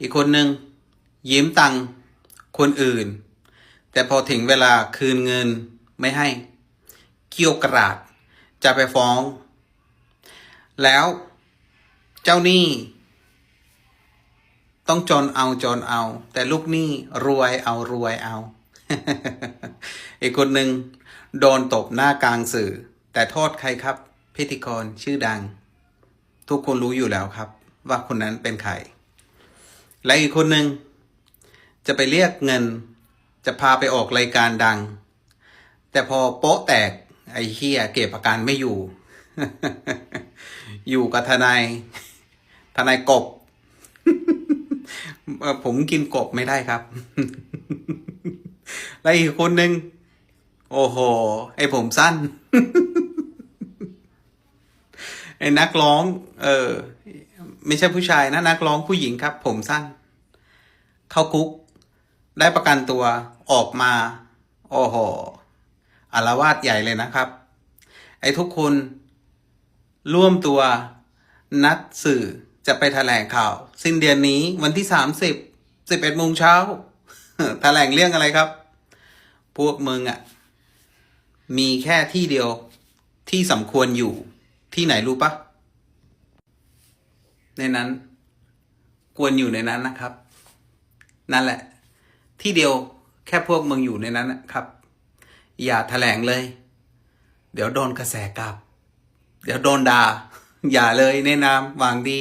อีกคนหนึ่งยืมตังค์คนอื่น แต่พอถึงเวลาคืนเงินไม่ให้ เกี่ยวกราดจะไปฟ้อง แล้วเจ้าหนี้ ต้องจนเอาจนเอา แต่ลูกหนี้รวยเอารวยเอา อีกคนหนึ่งโดนตบหน้ากลางสื่อ แต่โทษใครครับ พิธีกรชื่อดัง ทุกคนรู้อยู่แล้วครับ ว่าคนนั้นเป็นใคร และอีกคนหนึ่งจะไปเรียกเงิน จะพาไปออกรายการดัง แต่พอโป๊ะแตกไอ้เฮียเก็บอาการไม่อยู่ อยู่กับทนาย ทนายกบ ผมกินกบไม่ได้ครับ และอีกคนหนึ่งโอ้โห ไอ้ผมสั้น ไอ้นักร้อง เออ ไม่ใช่ผู้ชายนะ นักร้องผู้หญิงครับ ผมสั้น เข้าคุก ได้ประกันตัวออกมา โอ้โหอารวาสใหญ่เลยนะครับ ไอ้ทุกคนร่วมตัวนัดสื่อจะไปแถลงข่าว สิ้นเดือนนี้วันที่สามสิบสิบเอ็ดโมงเช้าแถลงเรื่องอะไรครับ พวกมึงอะ่ะ มีแค่ที่เดียวที่สมควรอยู่ ที่ไหนรู้ปะในนั้น กวนอยู่ในนั้นนะครับ นั่นแหละ ที่เดียวแค่พวกมึงอยู่ในนั้นนะครับ อย่าแถลงเลย เดี๋ยวโดนกระแสกลับ เดี๋ยวโดนด่าอย่าเลยแนะนำวางดี